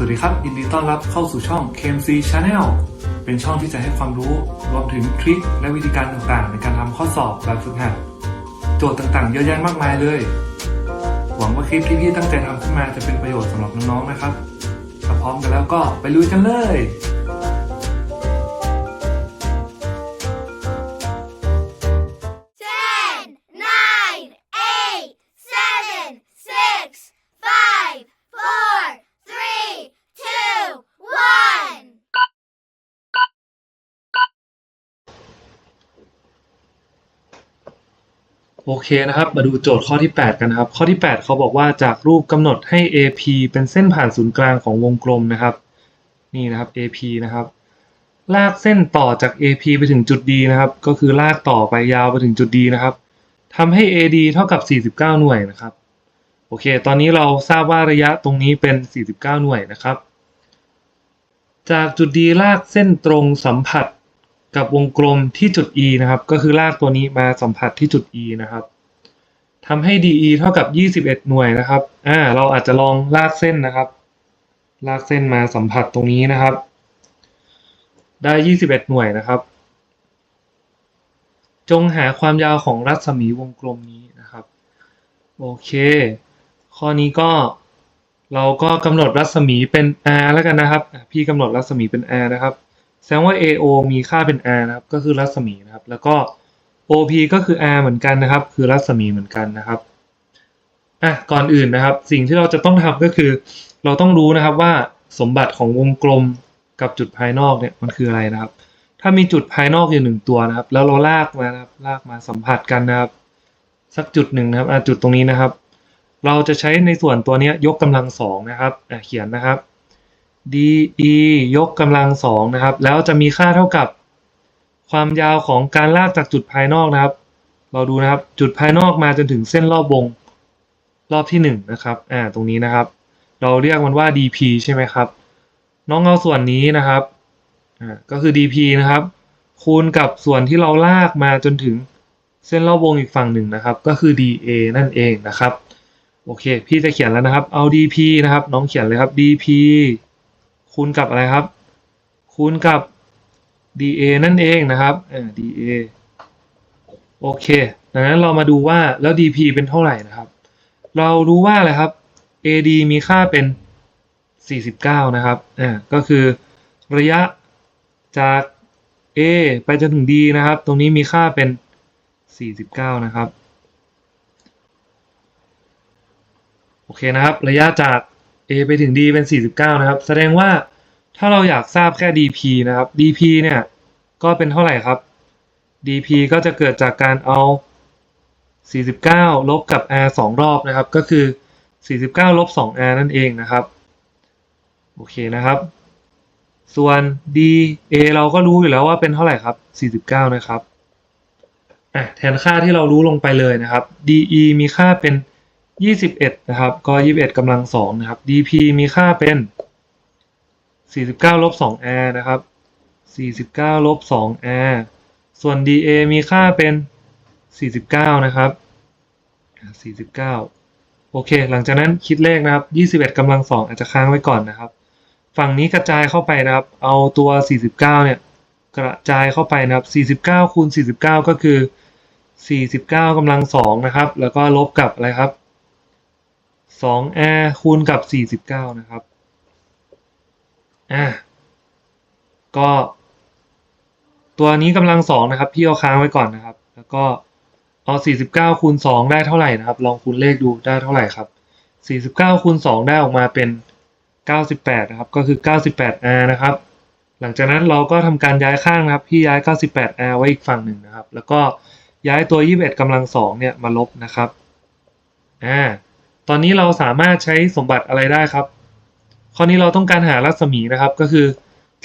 สวัสดีครับยินดีต้อนรับเข้าสู่ช่อง KMC Channel เป็นช่องที่จะให้ความรู้รวมถึงทริคและวิธีการต่างๆ ในการทำข้อสอบแบบฝึกหัด โจทย์ต่างๆ เยอะแยะมากมายเลย หวังว่าคลิปที่พี่ตั้งใจทำขึ้นมาจะเป็นประโยชน์สำหรับน้องๆนะครับถ้าพร้อมกันแล้วก็ไปลุยกันเลย โอเคนะครับ มาดูโจทย์ข้อที่ 8 กันนะครับ ข้อที่ 8 เขาบอกว่าจากรูปกำหนดให้ AP เป็นเส้นผ่านศูนย์กลางของวงกลมนะครับ นี่นะครับ AP นะครับ ลากเส้นต่อจาก AP ไปถึงจุด D นะครับ ก็คือลากต่อไปยาวไปถึงจุด D นะครับทำให้ AD เท่ากับ 49 หน่วยนะครับ โอเค ตอนนี้เราทราบว่าระยะตรงนี้เป็น 49 หน่วยนะครับ จากจุด D ลากเส้นตรงสัมผัส กับวงกลมที่จุด E นะครับ ก็คือลากตัวนี้มาสัมผัสที่จุด E นะครับทำให้ DE เท่ากับ 21 หน่วยนะครับ อ่า เราอาจจะลองลากเส้นนะครับ ลากเส้นมาสัมผัสตรงนี้นะครับ ได้ 21 หน่วยนะครับ จงหาความยาวของรัศมีวงกลมนี้นะครับ โอเค ข้อนี้ก็เราก็กำหนดรัศมีเป็น r แล้วกันนะครับ พี่กำหนดรัศมีเป็น r นะครับ แสดงว่า AO มีค่าเป็น r นะครับ ก็คือรัศมีนะครับ แล้วก็ OP ก็คือ r เหมือนกันนะครับ คือรัศมีเหมือนกันนะครับอะก่อนอื่นนะครับ สิ่งที่เราจะต้องทำก็คือ เราต้องรู้นะครับว่าสมบัติของวงกลมกับจุดภายนอกเนี่ยมันคืออะไรนะครับ ถ้ามีจุดภายนอกอยู่หนึ่งตัวนะครับ แล้วเราลากมานะครับลากมาสัมผัสกันนะครับ สักจุดหนึ่งนะครับอะจุดตรงนี้นะครับ เราจะใช้ในส่วนตัวนี้ยยกกำลังสองนะครับอะเขียนนะครับ DE ยกกำลังสองนะครับ แล้วจะมีค่าเท่ากับความยาวของการลากจากจุดภายนอกนะครับ เราดูนะครับจุดภายนอกมาจนถึงเส้นรอบวงรอบที่หนึ่งนะครับอ่าตรงนี้นะครับ เราเรียกมันว่า DP ใช่ไหมครับ น้องเอาส่วนนี้นะครับอ่าก็คือ DP นะครับ คูณกับส่วนที่เราลากมาจนถึงเส้นรอบวงอีกฝั่งหนึ่งนะครับ ก็คือ DA นั่นเองนะครับโอเค พี่จะเขียนแล้วนะครับ เอา DP นะครับ น้องเขียนเลยครับ DP คูณกับอะไรครับ คูณกับ dA นั่นเองนะครับอ่า dA โอเคดังนั้นเรามาดูว่าแล้ว dP เป็นเท่าไหร่นะครับ เรารู้ว่าอะไรครับ AD มีค่าเป็น 49 นะครับอ่าก็คือระยะจาก A ไปจนถึง D นะครับ ตรงนี้มีค่าเป็น 49 นะครับ โอเคนะครับ ระยะจาก A ไปถึง D เป็น 49 นะครับ แสดงว่าถ้าเราอยากทราบแค่ DP นะครับ DP เนี่ยก็เป็นเท่าไหร่ครับ DP ก็จะเกิดจากการเอา 49 ลบกับ R 2 รอบนะครับ ก็คือ 49 ลบ 2R นั่นเองนะครับ โอเคนะครับ ส่วน DA เราก็รู้อยู่แล้วว่าเป็นเท่าไหร่ครับ 49 นะครับอ่แทนค่าที่เรารู้ลงไปเลยนะครับ DE มีค่าเป็น 21 นะครับ ก็ 21กำลัง2นะครับ DP มีค่าเป็น 49ลบ 2r นะครับ 49ลบ 2r ส่วน dA มีค่าเป็น 49 นะครับอะ49 โอเค หลังจากนั้นคิดเลขนะครับ 21กำลัง2อาจจะค้างไว้ก่อนนะครับ ฝั่งนี้กระจายเข้าไปนะครับ เอาตัว 49 เนี่ย กระจายเข้าไปนะครับ 49คูณ49 ก็คือ 49กำลัง2นะครับ แล้วก็ลบกับอะไรครับ 2r คูณกับ49นะครับ อะ ก็ตัวนี้กำลังสองนะครับ พี่เอาค้างไว้ก่อนนะครับ แล้วก็เอา49คูณ2ได้เท่าไหร่นะครับ ลองคูณเลขดูได้เท่าไหร่ครับ49คูณ2ได้ออกมาเป็น98นะครับ ก็คือ 98r นะครับ หลังจากนั้นเราก็ทำการย้ายข้างนะครับ พี่ย้าย 98r ไว้อีกฝั่งหนึ่งนะครับ แล้วก็ย้ายตัว21กำลังสองเนี่ยมาลบนะครับ อ่า ตอนนี้เราสามารถใช้สมบัติอะไรได้ครับ ข้อนี้เราต้องการหารัศมีนะครับ ก็คือ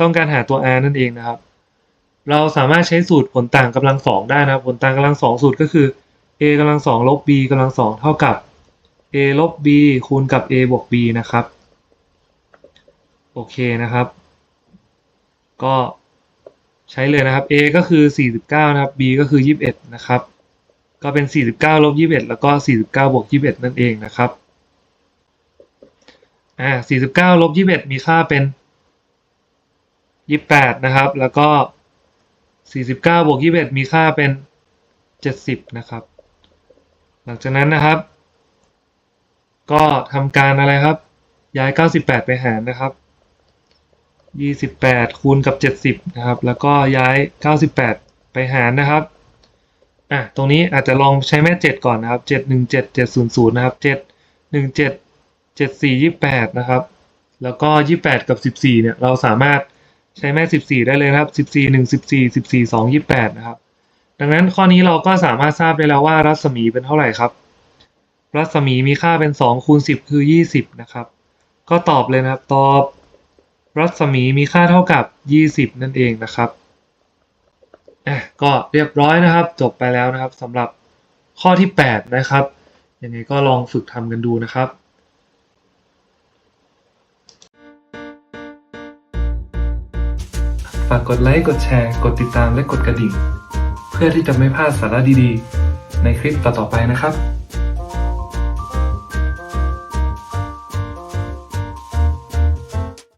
ต้องการหาตัว r นั่นเองนะครับ เราสามารถใช้สูตรผลต่างกำลังสองได้นะครับ ผลต่างกำลังสองสูตรก็คือ a กำลังสองลบ b กำลังสองเท่ากับ a ลบ b คูณกับ a บวก b นะครับ โอเคนะครับ ก็ใช้เลยนะครับ a ก็คือ 49 นะครับ b ก็คือ 21 นะครับ ก็เป็น 49ลบ21 แล้วก็ 49บวก21 นั่นเองนะครับ อ่าสี่สิบเก้าลบยี่สิบเอ็ดมีค่าเป็นยี่สิบแปดนะครับ แล้วก็สี่สิบวกยี่สิบเอ็ดมีค่าเป็นเจ็ดสิบนะครับ หลังจากนั้นนะครับ ก็ทำการอะไรครับ ย้ายเก้าสิบแปดไปหารนะครับยี่สิบแปดคูณกับเจ็ดสิบนะครับ แล้วก็ย้ายเก้าสิบแปดไปหารนะครับ อะตรงนี้อาจจะลองใช้แม่เจ็ดก่อนนะครับเจ็ดหนึ่งเจ็ดเจ็ดศูนย์ศูนย์นะครับเจ็ดหนึ่งเจ็ดเจ็ดสี่ยี่แปดนะครับ แล้วก็ยี่แปดกับสิบสี่เนี่ยเราสามารถใช้แม่สิบสี่ได้เลยนะครับสิบสี่หนึ่งสิบสี่สิบสี่สองยี่แปดนะครับ ดังนั้นข้อนี้เราก็สามารถทราบได้แล้วว่ารัศมีเป็นเท่าไหร่ครับ รัศมีมีค่าเป็นสองคูณสิบคือยี่สิบนะครับ ก็ตอบเลยนะครับตอบ รัศมีมีค่าเท่ากับยี่สิบนั่นเองนะครับ อะก็เรียบร้อยนะครับ จบไปแล้วนะครับสำหรับข้อที่ 8 นะครับยังไงก็ลองฝึกทำกันดูนะครับฝากกดไลค์ กดแชร์ กดติดตามและกดกระดิ่ง เพื่อที่จะไม่พลาดสาระดีๆ ในคลิปต่อๆไปนะครับ